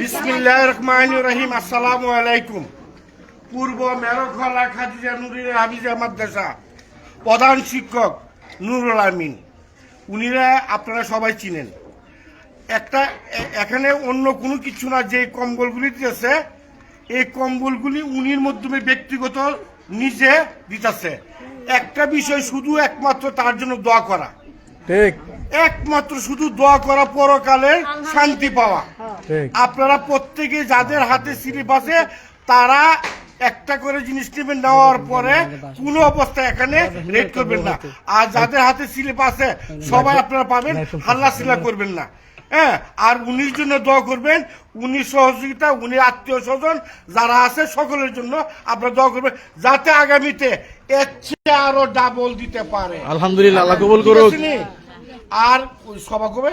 বিসমিল্লাহ রহমান রহিম আলাইকুম পূর্ব মেরখলা খাদিজা নুরির হাবিজা মাদ্রাসা, প্রধান শিক্ষক নুরুল আমিন। উনিরা আপনারা সবাই চিনেন। একটা, এখানে অন্য কোনো কিছু না, যে কম্বলগুলি দিতেছে, এই কম্বলগুলি উনির মাধ্যমে ব্যক্তিগত নিজে দিতেছে। একটা বিষয় শুধু একমাত্র তার জন্য দোয়া করা। ঠিক। একমাত্র শুধু দোয়া করা পরকালে শান্তি পাওয়া। আপনারা প্রত্যেকে যাদের হাতে স্লিপ আছে তারা একটা করে জিনিস নেবেন নেওয়ার পরে কোনো অবস্থায় এখানে রেড করবেন না। আর যাদের হাতে স্লিপ আছে সবাই আপনারা পাবেন হাল্লা সিলা করবেন না। হ্যাঁ আর উনির জন্য দোয়া করবেন উনি সহযোগিতা উনি আত্মীয় স্বজন যারা আছে সকলের জন্য আপনারা দোয়া করবেন যাতে আগামীতে এর চেয়ে আরও ডাবল দিতে পারে। আলহামদুলিল্লাহ আল্লাহ কবুল করুক? আর সভা কবে?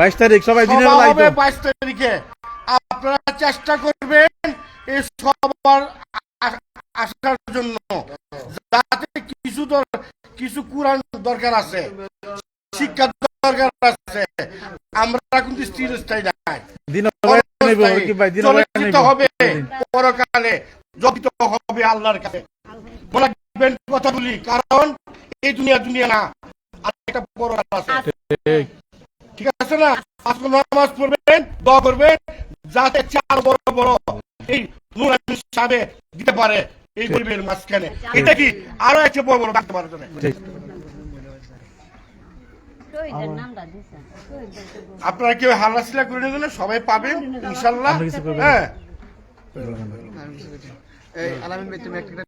বাইশ তারিখ। সবাই দিনের হবে বাইশ তারিখে। আপনারা চেষ্টা করবেন এই সবার আসার জন্য যাতে কিছু কিছু কোরআন দরকার আছে শিক্ষা দরকার আছে। আমরা কিন্তু স্থিরস্থায়ী নাই। বেলা বেলা চলচ্চিত হবে পরকালে জপিত হবে আল্লাহর কাছে। রাখবেন কথাগুলি কারণ এই দুনিয়া দুনিয়া না। আরেকটা পরকাল আছে। ঠিক ঠিক আছে না? আজকে নামাজ পড়বেন দোয়া করবেন যাতে চার বড় বড় এই সাহেবে দিতে পারে। এই গরিবের মাঝখানে। এটা কি? আরও একটা বড় বড় ডাকতে পারে আপনারা কেউ হাল্লাশিলা করে নেবেন না, সবাই পাবেন ইনশাল্লাহ? হ্যাঁ। আলামিন ভাই তুমি একটা